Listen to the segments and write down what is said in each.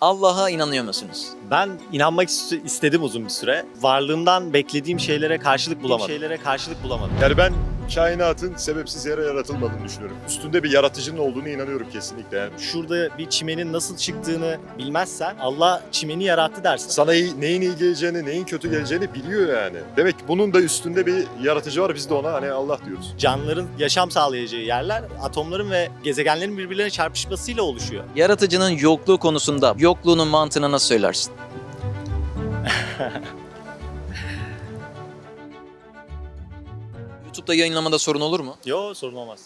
Allah'a inanıyor musunuz? Ben inanmak ist- istedim uzun bir süre. Varlığımdan beklediğim şeylere karşılık bulamadım. Şeylere karşılık bulamadım. Yani ben kainatın sebepsiz yere yaratılmadığını düşünüyorum. Üstünde bir yaratıcının olduğunu inanıyorum kesinlikle. Yani Şurada bir çimenin nasıl çıktığını bilmezsen Allah çimeni yarattı dersin. sana iyi, neyin iyi geleceğini, neyin kötü geleceğini biliyor yani. Demek ki bunun da üstünde bir yaratıcı var. Biz de ona hani Allah diyoruz. Canlıların yaşam sağlayacağı yerler atomların ve gezegenlerin birbirlerine çarpışmasıyla oluşuyor. Yaratıcının yokluğu konusunda yokluğunun mantığını nasıl söylersin? YouTube'da yayınlamada sorun olur mu? Yo sorun olmaz.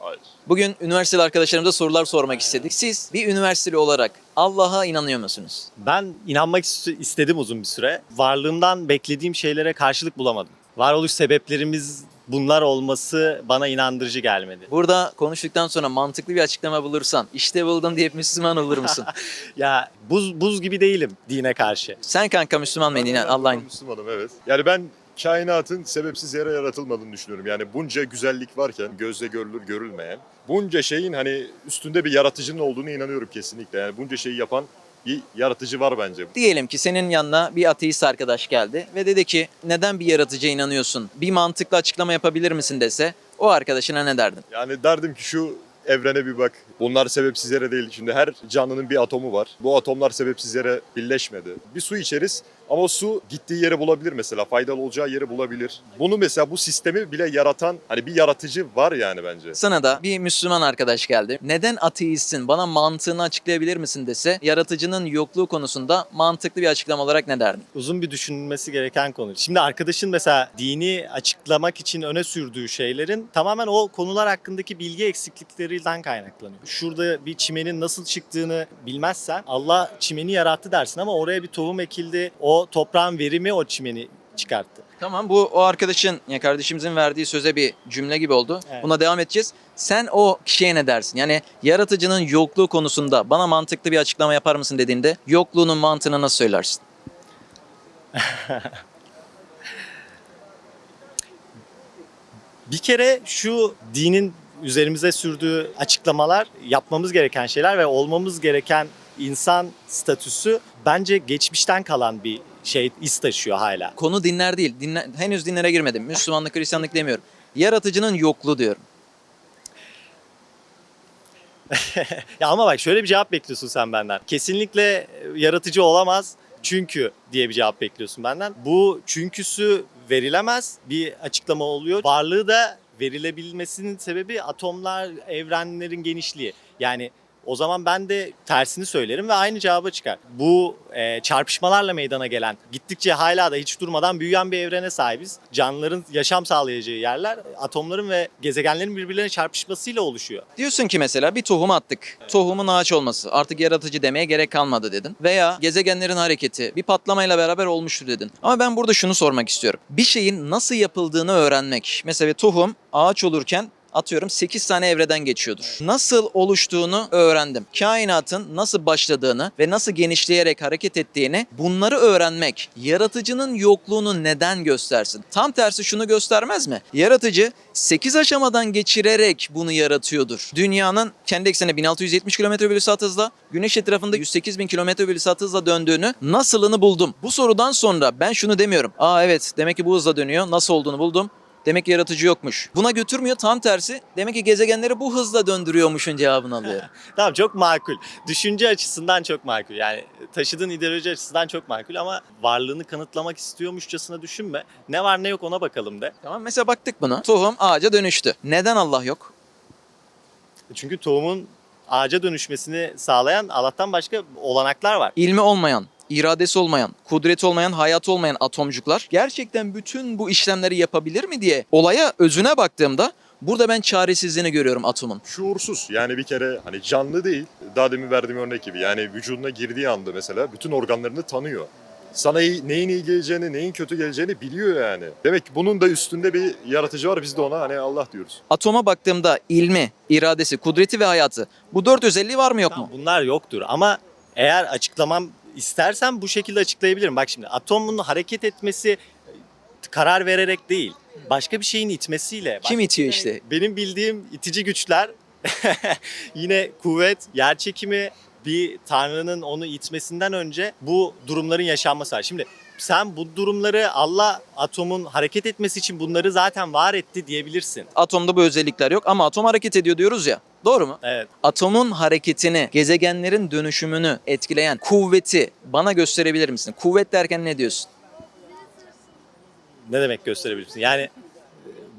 Hayır. Bugün üniversiteli arkadaşlarımıza sorular sormak istedik. Siz bir üniversiteli olarak Allah'a inanıyor musunuz? Ben inanmak ist- istedim uzun bir süre. Varlığımdan beklediğim şeylere karşılık bulamadım. Varoluş sebeplerimiz bunlar olması bana inandırıcı gelmedi. Burada konuştuktan sonra mantıklı bir açıklama bulursan işte buldum deyip Müslüman olur musun? Ya buz buz gibi değilim dine karşı. Sen kanka Müslüman mıydın? Allah'ın Müslümanım evet. Yani ben kainatın sebepsiz yere yaratılmadığını düşünüyorum. Yani bunca güzellik varken gözle görülür görülmeyen bunca şeyin hani üstünde bir yaratıcının olduğunu inanıyorum kesinlikle. Yani bunca şeyi yapan bir yaratıcı var bence. Diyelim ki senin yanına bir ateist arkadaş geldi ve dedi ki neden bir yaratıcıya inanıyorsun? Bir mantıklı açıklama yapabilir misin dese o arkadaşına ne derdin? Yani derdim ki şu evrene bir bak. Bunlar sebepsiz yere değil. Şimdi her canlının bir atomu var. Bu atomlar sebepsiz yere birleşmedi. Bir su içeriz ama o su gittiği yeri bulabilir mesela. Faydalı olacağı yeri bulabilir. Bunu mesela bu sistemi bile yaratan hani bir yaratıcı var yani bence. Sana da bir Müslüman arkadaş geldi. Neden ateistsin? Bana mantığını açıklayabilir misin dese yaratıcının yokluğu konusunda mantıklı bir açıklama olarak ne derdin? Uzun bir düşünülmesi gereken konu. Şimdi arkadaşın mesela dini açıklamak için öne sürdüğü şeylerin tamamen o konular hakkındaki bilgi eksikliklerinden kaynaklanıyor. Şurada bir çimenin nasıl çıktığını bilmezsen Allah çimeni yarattı dersin ama oraya bir tohum ekildi. O toprağın verimi o çimeni çıkarttı. Tamam bu o arkadaşın ya kardeşimizin verdiği söze bir cümle gibi oldu. Evet. Buna devam edeceğiz. Sen o kişiye ne dersin? Yani yaratıcının yokluğu konusunda bana mantıklı bir açıklama yapar mısın dediğinde yokluğunun mantığını nasıl söylersin? Bir kere şu dinin üzerimize sürdüğü açıklamalar yapmamız gereken şeyler ve olmamız gereken insan statüsü bence geçmişten kalan bir şey iz taşıyor hala. Konu dinler değil. Dinle, henüz dinlere girmedim. Müslümanlık, Hristiyanlık demiyorum. Yaratıcının yokluğu diyorum. Ya ama bak şöyle bir cevap bekliyorsun sen benden. Kesinlikle e, yaratıcı olamaz çünkü diye bir cevap bekliyorsun benden. Bu çünküsü verilemez bir açıklama oluyor. Varlığı da verilebilmesinin sebebi atomlar, evrenlerin genişliği. Yani o zaman ben de tersini söylerim ve aynı cevaba çıkar. Bu e, çarpışmalarla meydana gelen, gittikçe hala da hiç durmadan büyüyen bir evrene sahibiz. Canlıların yaşam sağlayacağı yerler atomların ve gezegenlerin birbirlerine çarpışmasıyla oluşuyor. Diyorsun ki mesela bir tohum attık. Tohumun ağaç olması. Artık yaratıcı demeye gerek kalmadı dedin. Veya gezegenlerin hareketi bir patlamayla beraber olmuştur dedin. Ama ben burada şunu sormak istiyorum. Bir şeyin nasıl yapıldığını öğrenmek. Mesela tohum ağaç olurken atıyorum 8 tane evreden geçiyordur. Nasıl oluştuğunu öğrendim. Kainatın nasıl başladığını ve nasıl genişleyerek hareket ettiğini bunları öğrenmek yaratıcının yokluğunu neden göstersin? Tam tersi şunu göstermez mi? Yaratıcı 8 aşamadan geçirerek bunu yaratıyordur. Dünyanın kendi ekseni 1670 km bölü saat hızla, güneş etrafında 108 bin km bölü saat hızla döndüğünü nasılını buldum. Bu sorudan sonra ben şunu demiyorum. Aa evet demek ki bu hızla dönüyor. Nasıl olduğunu buldum. Demek ki yaratıcı yokmuş. Buna götürmüyor tam tersi. Demek ki gezegenleri bu hızla döndürüyormuşun cevabını alıyor. Tamam çok makul. Düşünce açısından çok makul. Yani taşıdığın ideoloji açısından çok makul ama varlığını kanıtlamak istiyormuşçasına düşünme. Ne var ne yok ona bakalım de. tamam mesela baktık buna. Tohum ağaca dönüştü. Neden Allah yok? Çünkü tohumun ağaca dönüşmesini sağlayan Allah'tan başka olanaklar var. İlmi olmayan, iradesi olmayan, kudreti olmayan, hayatı olmayan atomcuklar gerçekten bütün bu işlemleri yapabilir mi diye olaya özüne baktığımda burada ben çaresizliğini görüyorum atomun. Şuursuz yani bir kere hani canlı değil. Daha demin verdiğim örnek gibi yani vücuduna girdiği anda mesela bütün organlarını tanıyor. Sana iyi, neyin iyi geleceğini, neyin kötü geleceğini biliyor yani. Demek ki bunun da üstünde bir yaratıcı var. Biz de ona hani Allah diyoruz. Atoma baktığımda ilmi, iradesi, kudreti ve hayatı bu dört özelliği var mı yok mu? Tamam, bunlar yoktur ama eğer açıklamam istersen bu şekilde açıklayabilirim. Bak şimdi atomun hareket etmesi e, karar vererek değil. Başka bir şeyin itmesiyle. Kim itiyor işte? Benim bildiğim itici güçler yine kuvvet, yer çekimi bir tanrının onu itmesinden önce bu durumların yaşanması var. Şimdi sen bu durumları Allah atomun hareket etmesi için bunları zaten var etti diyebilirsin. Atomda bu özellikler yok ama atom hareket ediyor diyoruz ya. Doğru mu? Evet. Atomun hareketini, gezegenlerin dönüşümünü etkileyen kuvveti bana gösterebilir misin? Kuvvet derken ne diyorsun? Ne demek gösterebilirsin? Yani e,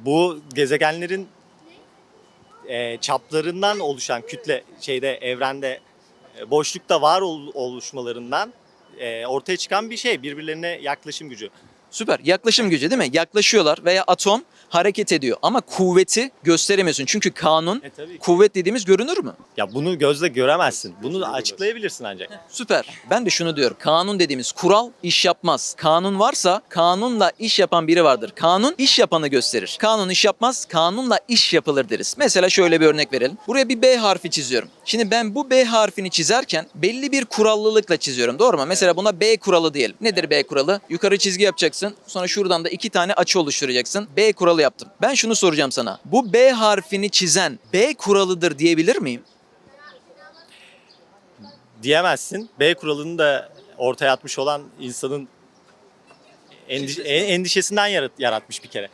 bu gezegenlerin e, çaplarından oluşan kütle şeyde evrende e, boşlukta var ol- oluşmalarından e, ortaya çıkan bir şey. Birbirlerine yaklaşım gücü. Süper. Yaklaşım gücü değil mi? Yaklaşıyorlar veya atom hareket ediyor ama kuvveti gösteremiyorsun. Çünkü kanun E tabii ki. kuvvet dediğimiz görünür mü? Ya bunu gözle göremezsin. Bunu açıklayabilirsin ancak. Süper. Ben de şunu diyorum. Kanun dediğimiz kural iş yapmaz. Kanun varsa kanunla iş yapan biri vardır. Kanun iş yapanı gösterir. Kanun iş yapmaz, kanunla iş yapılır deriz. Mesela şöyle bir örnek verelim. Buraya bir B harfi çiziyorum. Şimdi ben bu B harfini çizerken belli bir kurallılıkla çiziyorum. Doğru mu? Mesela buna B kuralı diyelim. Nedir B kuralı? Yukarı çizgi yapacaksın. Sonra şuradan da iki tane açı oluşturacaksın. B kuralı yaptım. Ben şunu soracağım sana. Bu B harfini çizen B kuralıdır diyebilir miyim? Diyemezsin. B kuralını da ortaya atmış olan insanın endiş- en- endişesinden yarat- yaratmış bir kere.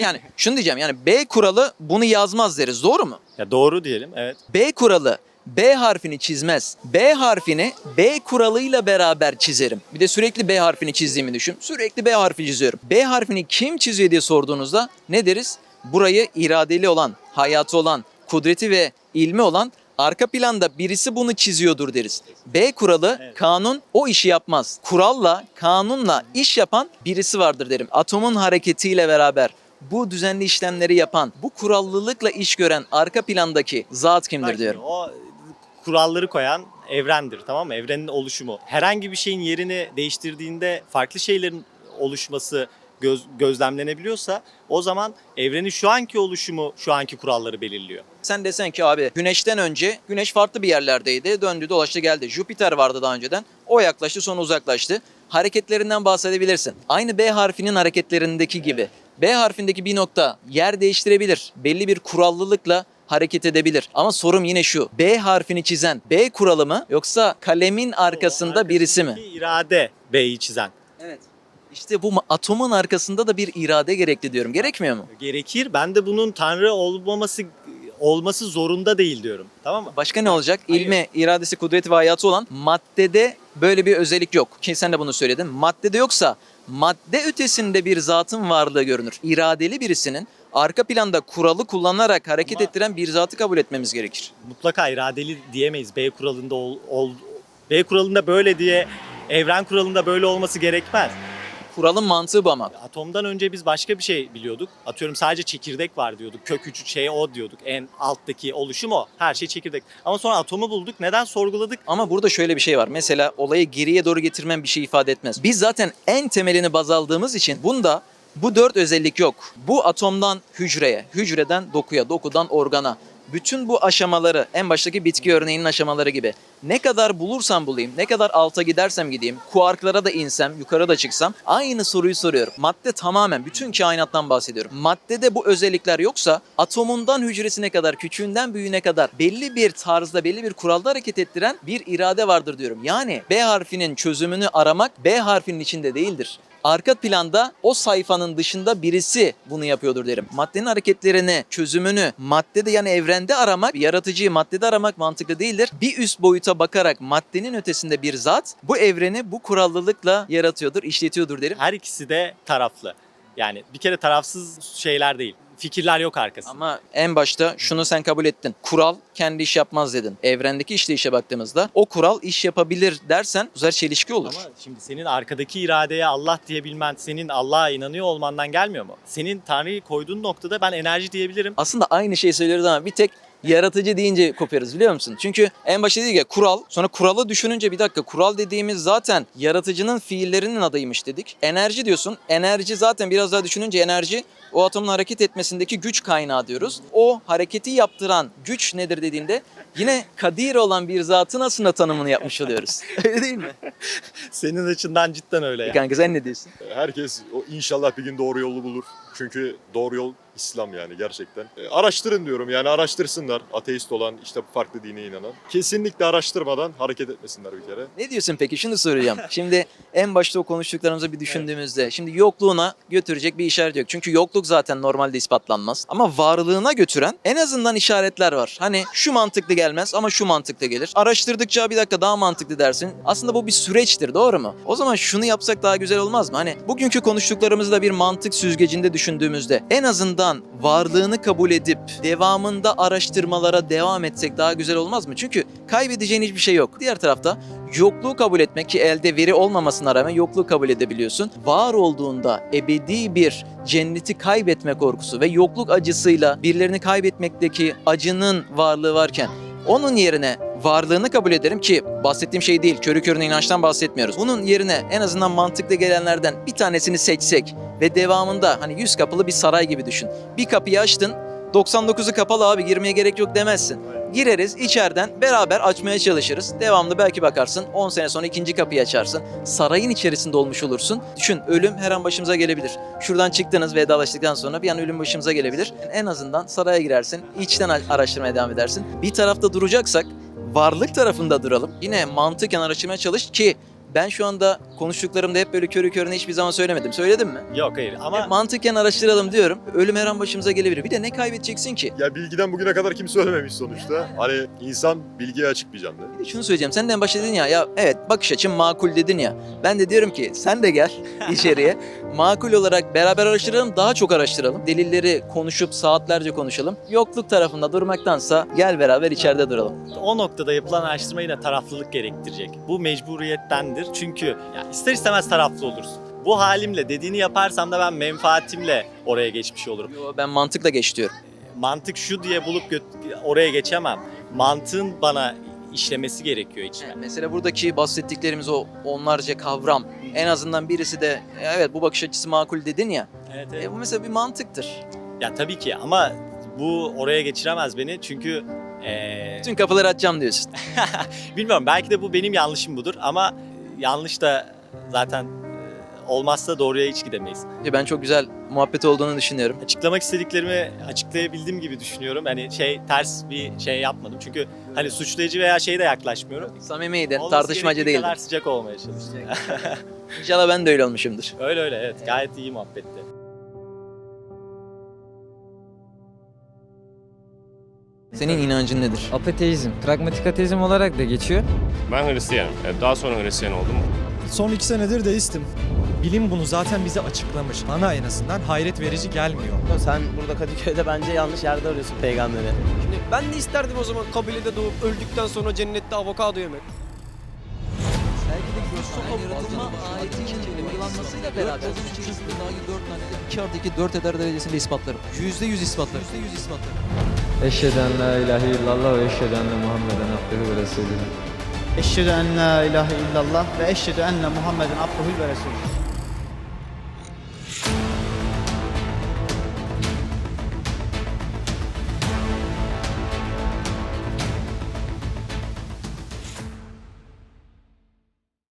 Yani şunu diyeceğim yani B kuralı bunu yazmaz deriz doğru mu? Ya doğru diyelim evet. B kuralı B harfini çizmez. B harfini B kuralıyla beraber çizerim. Bir de sürekli B harfini çizdiğimi düşün. Sürekli B harfi çiziyorum. B harfini kim çiziyor diye sorduğunuzda ne deriz? Burayı iradeli olan, hayatı olan, kudreti ve ilmi olan arka planda birisi bunu çiziyordur deriz. B kuralı, Evet. kanun o işi yapmaz. Kuralla, kanunla iş yapan birisi vardır derim. Atomun hareketiyle beraber bu düzenli işlemleri yapan, bu kurallılıkla iş gören arka plandaki zat kimdir diyorum. O kuralları koyan evrendir tamam mı? Evrenin oluşumu. Herhangi bir şeyin yerini değiştirdiğinde farklı şeylerin oluşması göz, gözlemlenebiliyorsa o zaman evrenin şu anki oluşumu şu anki kuralları belirliyor. Sen desen ki abi güneşten önce güneş farklı bir yerlerdeydi. Döndü dolaştı geldi. Jüpiter vardı daha önceden. O yaklaştı sonra uzaklaştı. Hareketlerinden bahsedebilirsin. Aynı B harfinin hareketlerindeki gibi. B harfindeki bir nokta yer değiştirebilir. Belli bir kurallılıkla hareket edebilir. Ama sorum yine şu. B harfini çizen B kuralı mı yoksa kalemin arkasında birisi mi? İrade B'yi çizen. Evet. İşte bu atomun arkasında da bir irade gerekli diyorum. Gerekmiyor mu? Gerekir. Ben de bunun tanrı olmaması olması zorunda değil diyorum. Tamam mı? Başka ne olacak? Hayır. İlmi, iradesi, kudreti ve hayatı olan maddede böyle bir özellik yok. Ki sen de bunu söyledin. Maddede yoksa madde ötesinde bir zatın varlığı görünür. İradeli birisinin arka planda kuralı kullanarak hareket Ama- ettiren bir zatı kabul etmemiz gerekir. mutlaka iradeli diyemeyiz. B kuralında ol, ol- B kuralında böyle diye evren kuralında böyle olması gerekmez. Kuralın mantığı bu ama. Atomdan önce biz başka bir şey biliyorduk. Atıyorum sadece çekirdek var diyorduk. Kök üç şey o diyorduk. En alttaki oluşum o. Her şey çekirdek. Ama sonra atomu bulduk. Neden sorguladık? Ama burada şöyle bir şey var. Mesela olayı geriye doğru getirmen bir şey ifade etmez. Biz zaten en temelini baz aldığımız için bunda bu dört özellik yok. Bu atomdan hücreye, hücreden dokuya, dokudan organa. Bütün bu aşamaları, en baştaki bitki örneğinin aşamaları gibi. Ne kadar bulursam bulayım, ne kadar alta gidersem gideyim, kuarklara da insem, yukarı da çıksam aynı soruyu soruyorum. Madde tamamen, bütün kainattan bahsediyorum. Maddede bu özellikler yoksa atomundan hücresine kadar, küçüğünden büyüğüne kadar belli bir tarzda, belli bir kuralda hareket ettiren bir irade vardır diyorum. Yani B harfinin çözümünü aramak B harfinin içinde değildir. Arka planda o sayfanın dışında birisi bunu yapıyordur derim. Maddenin hareketlerini, çözümünü maddede yani evrende aramak, yaratıcıyı maddede aramak mantıklı değildir. Bir üst boyuta bakarak maddenin ötesinde bir zat bu evreni bu kurallılıkla yaratıyordur, işletiyordur derim. Her ikisi de taraflı. Yani bir kere tarafsız şeyler değil. Fikirler yok arkasında. Ama en başta şunu sen kabul ettin. Kural kendi iş yapmaz dedin. Evrendeki işleyişe baktığımızda o kural iş yapabilir dersen bu sefer çelişki olur. Ama şimdi senin arkadaki iradeye Allah diyebilmen, senin Allah'a inanıyor olmandan gelmiyor mu? Senin Tanrı'yı koyduğun noktada ben enerji diyebilirim. Aslında aynı şeyi söylüyoruz ama bir tek yaratıcı deyince kopuyoruz biliyor musun? Çünkü en başta dedik ya kural. Sonra kuralı düşününce bir dakika kural dediğimiz zaten yaratıcının fiillerinin adıymış dedik. Enerji diyorsun. Enerji zaten biraz daha düşününce enerji o atomun hareket etmesindeki güç kaynağı diyoruz. O hareketi yaptıran güç nedir dediğinde yine kadir olan bir zatın aslında tanımını yapmış oluyoruz. Öyle değil mi? Senin açından cidden öyle ya. Kanka sen ne diyorsun? Herkes o inşallah bir gün doğru yolu bulur. Çünkü doğru yol İslam yani gerçekten. E, araştırın diyorum yani araştırsınlar. Ateist olan işte farklı dine inanan. Kesinlikle araştırmadan hareket etmesinler bir kere. Ne diyorsun peki? Şunu soracağım. Şimdi en başta o konuştuklarımızı bir düşündüğümüzde şimdi yokluğuna götürecek bir işaret yok. Çünkü yokluk zaten normalde ispatlanmaz. Ama varlığına götüren en azından işaretler var. Hani şu mantıklı gelmez ama şu mantıklı gelir. Araştırdıkça bir dakika daha mantıklı dersin. Aslında bu bir süreçtir doğru mu? O zaman şunu yapsak daha güzel olmaz mı? Hani bugünkü konuştuklarımızı da bir mantık süzgecinde düşündüğümüzde en azından varlığını kabul edip devamında araştırmalara devam etsek daha güzel olmaz mı? Çünkü kaybedeceğin hiçbir şey yok. Diğer tarafta yokluğu kabul etmek ki elde veri olmamasına rağmen yokluğu kabul edebiliyorsun. Var olduğunda ebedi bir cenneti kaybetme korkusu ve yokluk acısıyla birilerini kaybetmekteki acının varlığı varken onun yerine varlığını kabul ederim ki bahsettiğim şey değil, körü körüne inançtan bahsetmiyoruz. Bunun yerine en azından mantıklı gelenlerden bir tanesini seçsek ve devamında hani 100 kapılı bir saray gibi düşün. Bir kapıyı açtın, 99'u kapalı abi girmeye gerek yok demezsin. Gireriz içeriden beraber açmaya çalışırız. Devamlı belki bakarsın 10 sene sonra ikinci kapıyı açarsın. Sarayın içerisinde olmuş olursun. Düşün ölüm her an başımıza gelebilir. Şuradan çıktınız vedalaştıktan sonra bir an ölüm başımıza gelebilir. En azından saraya girersin. içten araştırmaya devam edersin. Bir tarafta duracaksak varlık tarafında duralım. Yine mantıken araştırmaya çalış ki ben şu anda konuştuklarımda hep böyle körü körüne hiçbir zaman söylemedim. Söyledim mi? Yok hayır ama Hep mantıken araştıralım diyorum. Ölüm her an başımıza gelebilir. Bir de ne kaybedeceksin ki? Ya bilgiden bugüne kadar kimse ölmemiş sonuçta. Hani insan bilgiye açık bir canlı. Bir de şunu söyleyeceğim. Sen de en başta dedin ya, ya evet bakış açım makul dedin ya. Ben de diyorum ki sen de gel içeriye. makul olarak beraber araştıralım, daha çok araştıralım. Delilleri konuşup saatlerce konuşalım. Yokluk tarafında durmaktansa gel beraber içeride duralım. o noktada yapılan araştırma yine taraflılık gerektirecek. Bu mecburiyettendir. Çünkü ya ister istemez taraflı olursun. Bu halimle dediğini yaparsam da ben menfaatimle oraya geçmiş olurum. Yo, ben mantıkla geç diyorum. Mantık şu diye bulup oraya geçemem. Mantığın bana işlemesi gerekiyor içime. Mesela buradaki bahsettiklerimiz o onlarca kavram. En azından birisi de "E, evet bu bakış açısı makul dedin ya. Evet, E, evet. bu mesela bir mantıktır. Ya tabii ki ama bu oraya geçiremez beni çünkü eee, Bütün kapıları açacağım diyorsun. bilmiyorum belki de bu benim yanlışım budur ama yanlış da zaten eee, olmazsa doğruya hiç gidemeyiz. Ben çok güzel muhabbet olduğunu düşünüyorum. Açıklamak istediklerimi açıklayabildiğim gibi düşünüyorum. Hani şey ters bir şey yapmadım. Çünkü hani suçlayıcı veya şeye de yaklaşmıyorum. Samimiydin, Olması tartışmacı değildin. kadar sıcak olmaya çalıştım. İnşallah ben de öyle olmuşumdur. öyle öyle evet gayet iyi muhabbetti. Senin inancın nedir? Ateizm, pragmatik ateizm olarak da geçiyor. Ben Hristiyanım. E, Daha sonra Hristiyan oldum. Son iki senedir deistim. Bilim bunu zaten bize açıklamış. Bana en azından hayret verici gelmiyor. Sen burada Kadıköy'de bence yanlış yerde arıyorsun peygamberi. Şimdi ben de isterdim o zaman kabilede doğup öldükten sonra cennette avokado yemek. yaratılma ayetinin uygulanmasıyla beraber dahi 4 tane de 2 artı 2 4 eder derecesinde ispatlarım. %100 ispatlarım. %100 ispatlarım. Eşhedü en la ilahe illallah ve eşhedü enne Muhammeden abdühü ve resulühü. Eşhedü en la ilahe illallah ve eşhedü enne Muhammeden abduhu ve resulühü.